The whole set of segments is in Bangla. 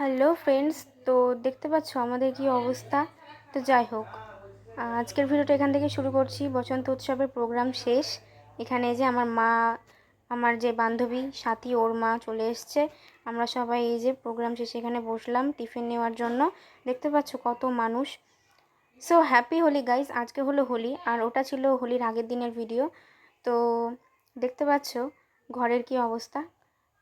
হ্যালো ফ্রেন্ডস, তো দেখতে পাচ্ছ আমাদের কি অবস্থা? তো যাই হোক আজকের ভিডিওটা এখান থেকে শুরু করছি। বসন্ত উৎসবের প্রোগ্রাম শেষ। এখানে যে আমার মা, আমার যে বান্ধবী সাথী, ওর মা চলে এসছে। আমরা সবাই এই যে প্রোগ্রাম শেষে এখানে বসলাম টিফিন নেওয়ার জন্য। দেখতে পাচ্ছ কত মানুষ। সো হ্যাপি হোলি গাইজ আজকে হলো হোলি, আর ওটা ছিল হোলির আগের দিনের ভিডিও তো দেখতে পাচ্ছ ঘরের কি অবস্থা?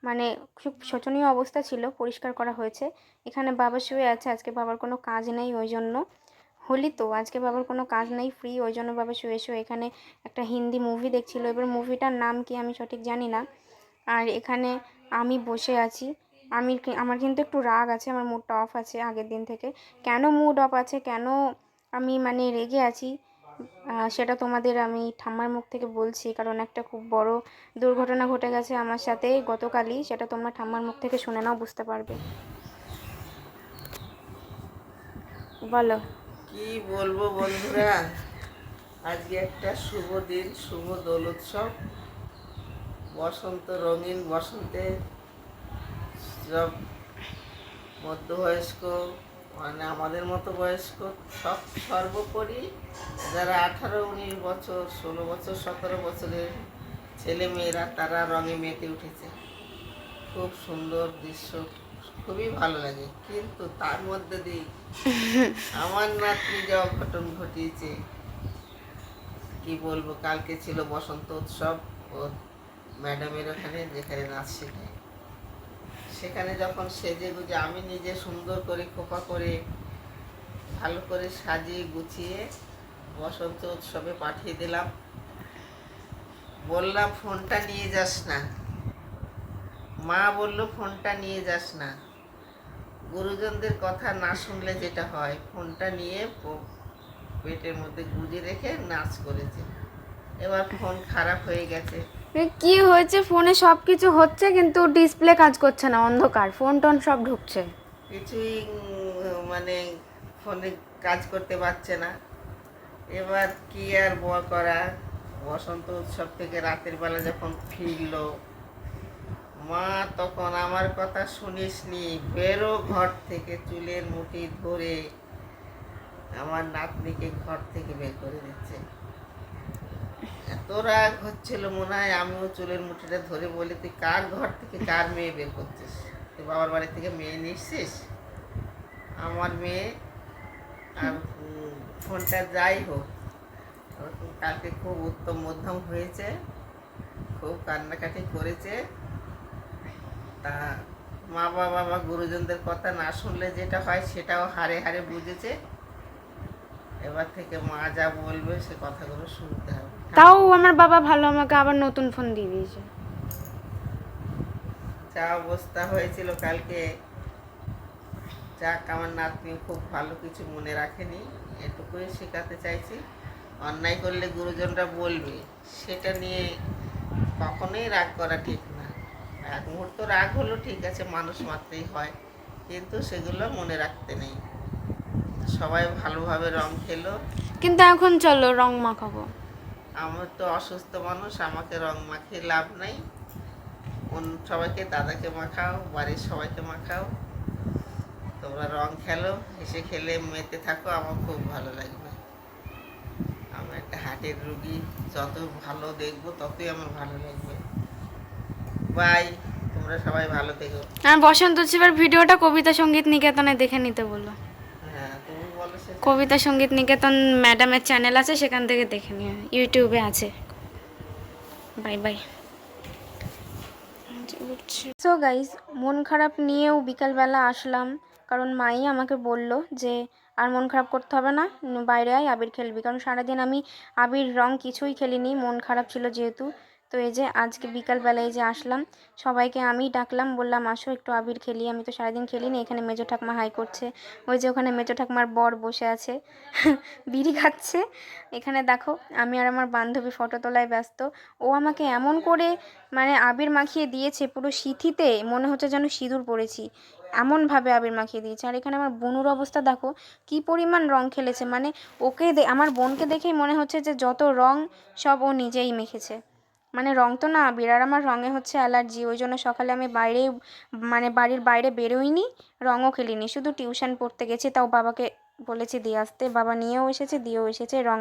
মানে খুব শোচনীয় অবস্থা ছিল, পরিষ্কার করা হয়েছে। এখানে বাবা শুয়ে আছে, আজকে বাবার কোনো কাজ নেই ওই জন্য হোলি তো, আজকে বাবার কোনো কাজ নেই ফ্রি ওই জন্য বাবা শুয়ে শুয়ে। এখানে একটা হিন্দি মুভি দেখছিল, এবার মুভিটার নাম কি আমি সঠিক জানি না। আর এখানে আমি বসে আছি, আমি আমার কিন্তু একটু রাগ আছে, আমার মুডটা অফ আছে আগের দিন থেকে। কেন মুড অফ আছে, কেন আমি মানে রেগে আছি? সেটা তোমাদের আমি ঠাম্মার মুখ থেকে বলছি, কারণ একটা খুব বড় দুর্ঘটনা ঘটে গেছে আমার সাথে গতকালই, সেটা তোমরা ঠাম্মার মুখ থেকে শুনে নাও, বুঝতে পারবে। বলো। কি বলব বন্ধুরা, আজকে একটা শুভ দিন, শুভ দোল উৎসব বসন্ত, রঙিন বসন্তে সব মধ্যবয়স্ক মানে আমাদের মতো বয়স্ক সব সর্বোপরি যারা আঠারো, উনিশ বছর, ষোলো বছর, সতেরো বছরের ছেলে মেয়েরা, তারা রঙে মেতে উঠেছে। খুব সুন্দর দৃশ্য, খুবই ভালো লাগে। কিন্তু তার মধ্যে দিয়ে আমার নাতনি যে অঘটন ঘটিয়েছে, কি বলব, কালকে ছিল বসন্ত উৎসব ও ম্যাডামের ওখানে, যেখানে নাচ শেখায়। সেখানে যখন সেজে গুজে আমি নিজে সুন্দর করে খোপা করে ভালো করে সাজিয়ে গুছিয়ে বসন্ত উৎসবে পাঠিয়ে দিলাম। বললাম, ফোনটা নিয়ে যাস না। মা বলল, ফোনটা নিয়ে যাস না। গুরুজনদের কথা না শুনলে যেটা হয়, ফোনটা নিয়ে পেটের মধ্যে গুজে রেখে নাচ করেছে। এবার ফোন খারাপ হয়ে গেছে। কি হয়েছে? ফোনে সব কিছু হচ্ছে কিন্তু ডিসপ্লে কাজ করছে না, অন্ধকার। ফোন টোন সব ঢুকছে। কিছুই মানে ফোনে কাজ করতে পারছে না। এবার কি আর বল করা বসন্ত উৎসব থেকে রাতের বেলা যখন ফিরলো, মা তখন আমার কথা শুনিসনি। বেরো ঘর থেকে চুলের মুঠি ধরে আমার নাতনিকে ঘর থেকে বের করে দিচ্ছে। এত রাগ হচ্ছিল মনে হয় আমিও চুলের মুঠিটা ধরে বলি, তুই কার ঘর থেকে কার মেয়ে বের করছিস? তুই বাবার বাড়ি থেকে মেয়ে নিচ্ছিস আমার মেয়ে আর ফোনটা যাই হোক কালকে খুব উত্তম মধ্যম হয়েছে, খুব কান্নাকাটি করেছে। তা মা বাবা বা গুরুজনদের কথা না শুনলে যেটা হয় সেটাও হারে হারে বুঝেছে। এবার থেকে মা যা বলবে সে কথাগুলো শুনতে হবে। তাও আমার বাবা ভালো আমাকে আবার নতুন ফোন দিয়ে দিয়েছে। যা অবস্থা হয়েছিল কালকে যাক আমার নাতনি খুব ভালো কিছু মনে রাখেনি এটুকুই শেখাতে চাইছি। অন্যায় করলে গুরুজনরা বলবে সেটা নিয়ে কখনোই রাগ করা ঠিক না। এক মুহূর্ত রাগ হলো ঠিক আছে মানুষ মাত্রেই হয় কিন্তু সেগুলো মনে রাখতে নেই। সবাই ভালোভাবে রং খেলো। কিন্তু এখন চলো রং মাখাবো। আমার তো অসুস্থ মানুষ আমাকে রং মাখিয়ে লাভ নাই। অন্য সবাইকে দাদাকে মাখাও বাড়ির সবাইকে মাখাও। তোমরা রং খেলো এসে খেলে মেতে থাকো আমার খুব ভালো লাগবে। আমার একটা হার্টের রুগী যত ভালো দেখব ততই আমার ভালো লাগবে। বাই তোমরা সবাই ভালো থেকো। হ্যাঁ বসন্ত উৎসবের ভিডিওটা কবিতা সংগীত নিকেতনে দেখে নিতে বলো। কবিতা সংগীত নিকেতন ম্যাডামের চ্যানেল আছে, সেখান থেকে দেখে নিও। ইউটিউবে আছে। Bye bye. সো গাইজ মন খারাপ নিয়েও বিকালবেলা আসলাম, কারণ মাই আমাকে বলল যে, আর মন খারাপ করতে হবে না, বাইরে আয়, আবির খেলবি। কারণ সারাদিন আমি আবির রং কিছুই খেলিনি, মন খারাপ ছিল যেহেতু। তো এই যে আজকে বিকালবেলায় যে আসলাম, সবাইকে আমি ডাকলাম, বললাম, আসো একটু আবির খেলি, আমি তো সারাদিন খেলি খেলিনি, এখানে মেজো ঠাকমা হাই করছে। ওই যে ওখানে মেজো ঠাকমার বর বসে আছে, বিড়ি খাচ্ছে। এখানে দেখো, আমি আর আমার বান্ধবী ফটো তোলায় ব্যস্ত। ও আমাকে এমন করে মানে আবির মাখিয়ে দিয়েছে পুরো সিথিতে, মনে হচ্ছে যেন সিঁদুর পড়েছি এমনভাবে আবির মাখিয়ে দিয়েছে। আর এখানে আমার বোনুর অবস্থা দেখো, কি পরিমাণ রং খেলেছে। মানে ওকে আমার বোনকে দেখেই মনে হচ্ছে যে যত রং সব ও নিজেই মেখেছে। মানে রং তো না আবির আর আমার রঙে হচ্ছে অ্যালার্জি। ওই জন্য সকালে আমি বাইরে মানে বাড়ির বাইরে বেরোইনি, রঙও খেলিনি। শুধু টিউশন পড়তে গেছি, তাও বাবাকে বলেছি দিয়ে আসতে। বাবা নিয়েও এসেছে, দিয়েও এসেছে, রং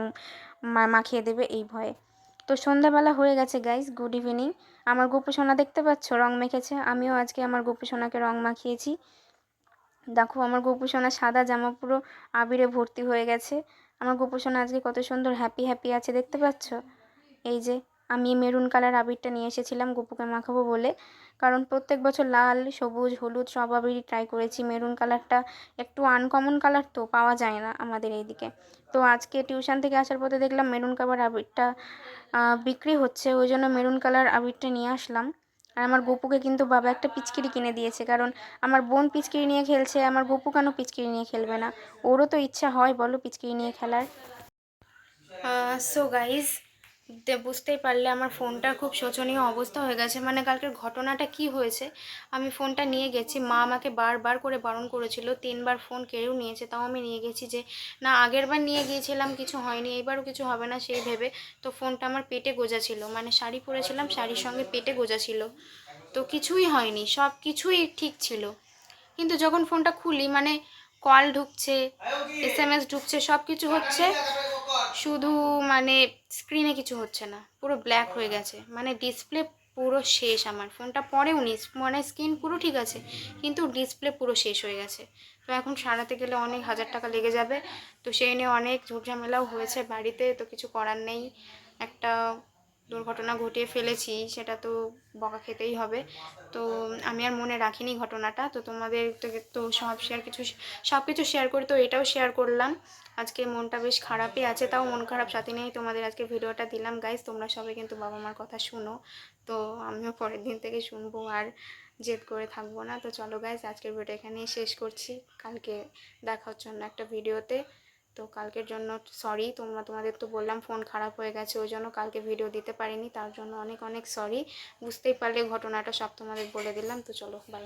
মাখিয়ে দেবে এই ভয়ে। তো সন্ধ্যাবেলা হয়ে গেছে গাইস গুড ইভিনিং আমার গোপু সোনা দেখতে পাচ্ছ? রং মেখেছে। আমিও আজকে আমার গোপু সোনাকে রং মাখিয়েছি। দেখো আমার গোপু সোনা সাদা জামা পুরো আবিরে ভর্তি হয়ে গেছে। আমার গোপু সোনা আজকে কত সুন্দর হ্যাপি হ্যাপি আছে, দেখতে পাচ্ছ? এই যে আমি মেরুন কালার আবিরটা নিয়ে এসেছিলাম গোপুকে মাখাবো বলে। কারণ প্রত্যেক বছর লাল, সবুজ, হলুদ সব আবিরই ট্রাই করেছি। মেরুন কালারটা একটু আনকমন কালার তো পাওয়া যায় না আমাদের এইদিকে। তো আজকে টিউশন থেকে আসার পথে দেখলাম মেরুন কালার আবিরটা বিক্রি হচ্ছে। ওই জন্য মেরুন কালার আবিরটা নিয়ে আসলাম। আর আমার গপুকে কিন্তু বাবা একটা পিচকিরি কিনে দিয়েছে। কারণ আমার বোন পিচকিরি নিয়ে খেলছে, আমার গপু কেন পিচকিরি নিয়ে খেলবে না? ওরও তো ইচ্ছা হয়, বলো পিচকিরি নিয়ে খেলার। সো গাইজ বুঝতেই পারলে আমার ফোনটার খুব শোচনীয় অবস্থা হয়ে গেছে। মানে কালকের ঘটনাটা কি হয়েছে? আমি ফোনটা নিয়ে গেছি। মা আমাকে বারবার করে বারণ করেছিল, তিনবার ফোন কেড়েও নিয়েছে, তাও আমি নিয়ে গেছি যে, না আগের বার নিয়ে গিয়েছিলাম, কিছু হয়নি এবারও কিছু হবে না সেই ভেবে তো ফোনটা আমার পেটে গোজা ছিল। মানে শাড়ি পরেছিলাম, শাড়ির সঙ্গে পেটে গোজা ছিল। তো কিছুই হয়নি, সব কিছুই ঠিক ছিল। কিন্তু যখন ফোনটা খুলি মানে কল ঢুকছে এস এম এস ঢুকছে সব কিছু হচ্ছে শুধু মানে স্ক্রিনে কিছু হচ্ছে না, পুরো ব্ল্যাক হয়ে গেছে। মানে ডিসপ্লে পুরো শেষ আমার। ফোনটা পরেও নি মানে স্ক্রিন পুরো ঠিক আছে, কিন্তু ডিসপ্লে পুরো শেষ হয়ে গেছে। তো এখন সারাতে গেলে অনেক হাজার টাকা লেগে যাবে। তো সেই নিয়ে অনেক ঝুটঝামেলাও হয়েছে বাড়িতে, তো কিছু করার নেই। একটা দুর্ঘটনা ঘটিয়ে ফেলেছি, সেটা তো বকা খেতেই হবে। তো আমি আর মনে রাখিনি ঘটনাটা, তো তোমাদের তো সব শেয়ার কিছু সব কিছু শেয়ার করি, তো এটাও শেয়ার করলাম। আজকে মনটা বেশ খারাপই আছে, তাও মন খারাপ সাথে নিয়েই তোমাদের আজকে ভিডিওটা দিলাম গাইজ তোমরা সবাই কিন্তু বাবা মার কথা শুনো। তো আমিও পরের দিন থেকে শুনব আর জেদ করে থাকব না। তো চলো গাইজ আজকের ভিডিওটা এখানেই শেষ করছি। কালকে দেখা হচ্ছে অন্য একটা ভিডিওতে তো কালকের জন্য সরি তোমরা তোমাদের তো বললাম ফোন খারাপ হয়ে গেছে, ওই জন্য কালকে ভিডিও দিতে পারিনি, তার জন্য অনেক অনেক সরি বুঝতেই পারলে ঘটনাটা সব তোমাদের বলে দিলাম, তো চলো বাই